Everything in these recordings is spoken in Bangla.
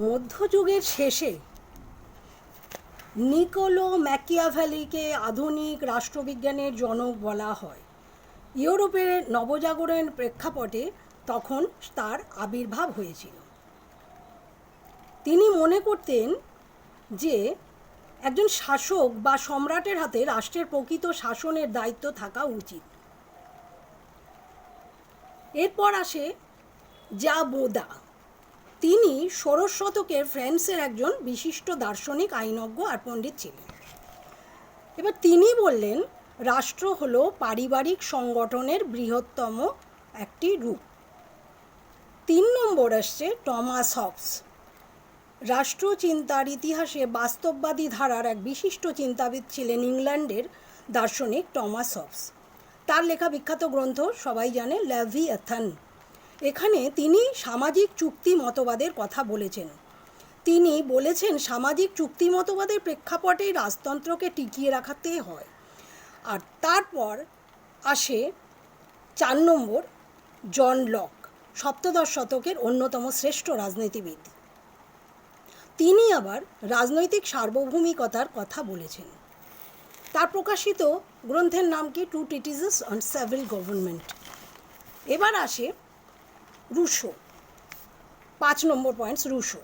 মধ্যযুগের শেষে নিকোলো ম্যাকিয়াভ্যালিকে আধুনিক রাষ্ট্রবিজ্ঞানের জনক বলা হয়। ইউরোপের নবজাগরণের প্রেক্ষাপটে তখন তার আবির্ভাব হয়েছিল। তিনি মনে করতেন যে একজন শাসক বা সম্রাটের হাতে রাষ্ট্রের প্রকৃত শাসনের দায়িত্ব থাকা উচিত। এরপর আসে যা বোদা তিনি ষোড়শ শতকের ফ্রান্সের একজন বিশিষ্ট দার্শনিক, আইনজ্ঞ আর পণ্ডিত ছিলেন। এবার তিনি বললেন, রাষ্ট্র হল পারিবারিক সংগঠনের বৃহত্তম একটি রূপ। তিন নম্বর আসছে টমাস হবস। রাষ্ট্রচিন্তার ইতিহাসে বাস্তববাদী ধারার এক বিশিষ্ট চিন্তাবিদ ছিলেন ইংল্যান্ডের দার্শনিক টমাস হবস। তার লেখা বিখ্যাত গ্রন্থ সবাই জানে ল্যাভি অ্যাথান এখানে তিনি সামাজিক চুক্তি মতবাদের কথা বলেছেন। তিনি বলেছেন, সামাজিক চুক্তি মতবাদের প্রেক্ষাপটে রাজতন্ত্রকে টিকিয়ে রাখাতে হয়। আর তারপর আসে চার নম্বর, জন লক, সপ্তদশ শতকের অন্যতম শ্রেষ্ঠ রাজনীতিবিদ। তিনি আবার রাজনৈতিক সার্বভৌমিকতার কথা বলেছেন। তার প্রকাশিত গ্রন্থের নাম কি? Two treatises on civil government এবার আসে রুশো। পাঁচ নম্বর পয়েন্টস রুশো।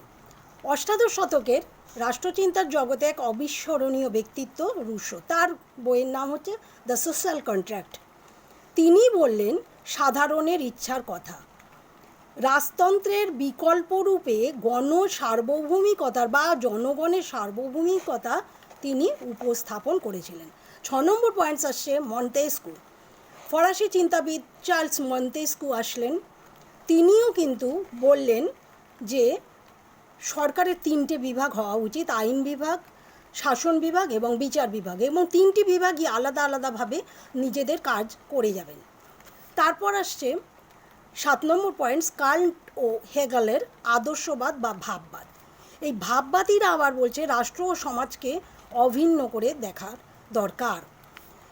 অষ্টাদশ শতকের রাষ্ট্রচিন্তার জগতে এক অবিস্মরণীয় ব্যক্তিত্ব রুশো। তার বইয়ের নাম হচ্ছে দ্য সোশ্যাল কন্ট্রাক্ট তিনি বললেন, সাধারণের ইচ্ছার কথা। রাজতন্ত্রের বিকল্প রূপে গণ সার্বভৌমিকতার বা জনগণের সার্বভৌমিকতা তিনি উপস্থাপন করেছিলেন। ছ নম্বর পয়েন্টস আসছে মন্তেস্কু। ফরাসি চিন্তাবিদ চার্লস মন্তেস্কু আসলেন তিনিও কিন্তু বললেন যে সরকারের তিনটে বিভাগ হওয়া উচিত, আইন বিভাগ, শাসন বিভাগ এবং বিচার বিভাগ এবং তিনটি বিভাগই আলাদা আলাদাভাবে নিজেদের কাজ করে যাবেন। তারপর আসছে সাত নম্বর পয়েন্টস কাল্ট ও হেগালের আদর্শবাদ বা ভাববাদ। এই ভাববাদীরা আবার বলছে রাষ্ট্র ও সমাজকে অভিন্ন করে দেখার দরকার।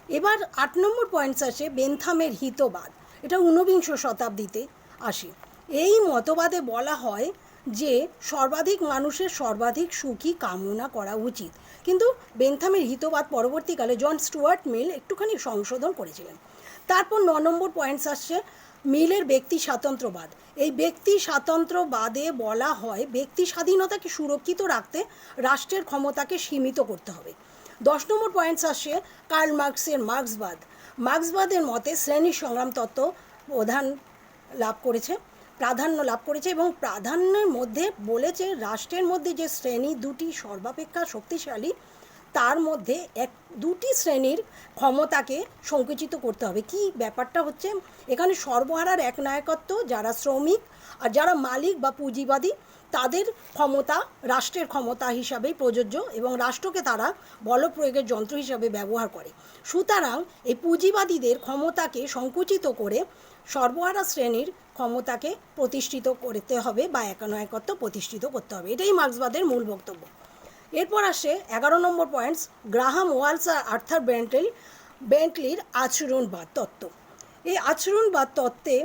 এবার আট নম্বর পয়েন্টস আসে বেনথামের হিতবাদ। এটা ঊনবিংশ শতাব্দীতে আসে। এই মতবাদে বলা হয় যে, সর্বাধিক মানুষের সর্বাধিক সুখী কামনা করা উচিত। কিন্তু বেনথামের হিতবাদ পরবর্তীকালে জন স্টুয়ার্ট মিল একটুখানি সংশোধন করেছিলেন। তারপর ন নম্বর পয়েন্টস আসছে, মিলের ব্যক্তি স্বাতন্ত্র্যবাদ। এই ব্যক্তি স্বাতন্ত্রবাদে বলা হয়, ব্যক্তি স্বাধীনতাকে সুরক্ষিত রাখতে রাষ্ট্রের ক্ষমতাকে সীমিত করতে হবে। দশ নম্বর পয়েন্টস আসছে, কার্ল মার্কসের মার্ক্সবাদ। মার্ক্সবাদের মতে শ্রেণি সংগ্রাম তত্ত্ব প্রধান লাভ করেছে, প্রাধান্য লাভ করেছে এবং প্রাধান্যের মধ্যে বলেছে রাষ্ট্রের মধ্যে যে শ্রেণি দুটি সর্বাপেক্ষা শক্তিশালী, তার মধ্যে এক, দুটি শ্রেণির ক্ষমতাকে সংকুচিত করতে হবে। কি ব্যাপারটা হচ্ছে? এখানে সর্বহারার এক নায়কত্ব যারা শ্রমিক আর যারা মালিক বা পুঁজিবাদী তাদের ক্ষমতা, রাষ্ট্রের ক্ষমতা হিসাবেই প্রযোজ্য এবং রাষ্ট্রকে তারা বল প্রয়োগের যন্ত্র হিসাবে ব্যবহার করে। সুতরাং এই পুঁজিবাদীদের ক্ষমতাকে সংকুচিত করে সর্বহারা শ্রেণির ক্ষমতাকে প্রতিষ্ঠিত করতে হবে বা একানায়কত্ব প্রতিষ্ঠিত করতে হবে। এটাই মার্ক্সবাদের মূল বক্তব্য। এরপর আসে এগারো নম্বর পয়েন্টস, গ্রাহাম, ওয়ালস আর আর্থার বেন্টেল বেন্টলির আচরণবাদ তত্ত্ব। এই আচরণবাদ তত্ত্বে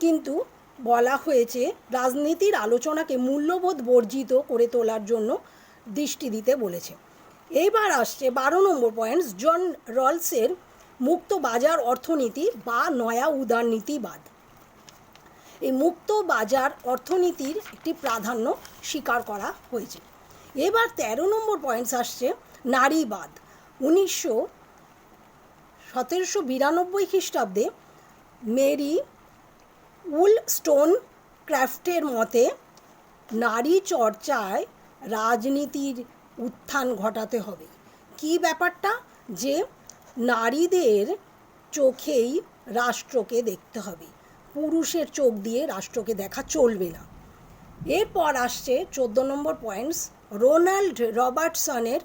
কিন্তু বলা হয়েছে, রাজনীতির আলোচনাকে মূল্যবোধ বর্জিত করে তোলার জন্য দৃষ্টি দিতে বলেছে। এইবার আসছে বারো নম্বর পয়েন্টস, জন রলসের মুক্ত বাজার অর্থনীতি বা নয়া উদারনীতিবাদ। এই মুক্ত বাজার অর্থনীতির একটি প্রাধান্য স্বীকার করা হয়েছে। এবার তেরো নম্বর পয়েন্টস আসছে, নারীবাদ। উনিশশো সতেরোশো বিরানব্বই খ্রিস্টাব্দে মেরি উল স্টোন ক্রাফটের মতে, নারী চর্চায় রাজনীতির উত্থান ঘটাতে হবে। কি ব্যাপারটা? যে, নারীদের চোখেই রাষ্ট্রকে দেখতে হবে। পুরুষের চোখ দিয়ে রাষ্ট্রকে দেখা চলবে না। এরপর আসছে চোদ্দ নম্বর পয়েন্টস, রোনাল্ড রবার্টসনের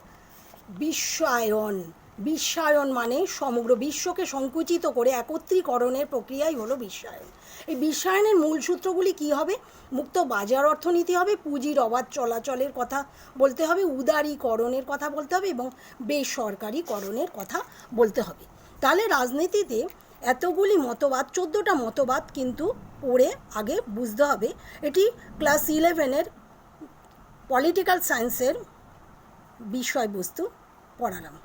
বিশ্বায়ন বিশ্বায়ন মানে সমগ্র বিশ্বকে সংকুচিত করে একত্রীকরণের প্রক্রিয়াই হলো বিশ্বায়ন। এই বিশ্বায়নের মূল সূত্রগুলি কি হবে? মুক্ত বাজার অর্থনীতি হবে, পুঁজির অবাধ চলাচলের কথা বলতে হবে, উদারীকরণের কথা বলতে হবে এবং বেসরকারিকরণের কথা বলতে হবে। তাহলে রাজনীতিতে এতগুলি মতবাদ, চোদ্দোটা মতবাদ কিন্তু পড়ে আগে বুঝতে হবে। এটি ক্লাস ইলেভেনের পলিটিক্যাল সায়েন্সের বিষয়বস্তু পড়ালাম।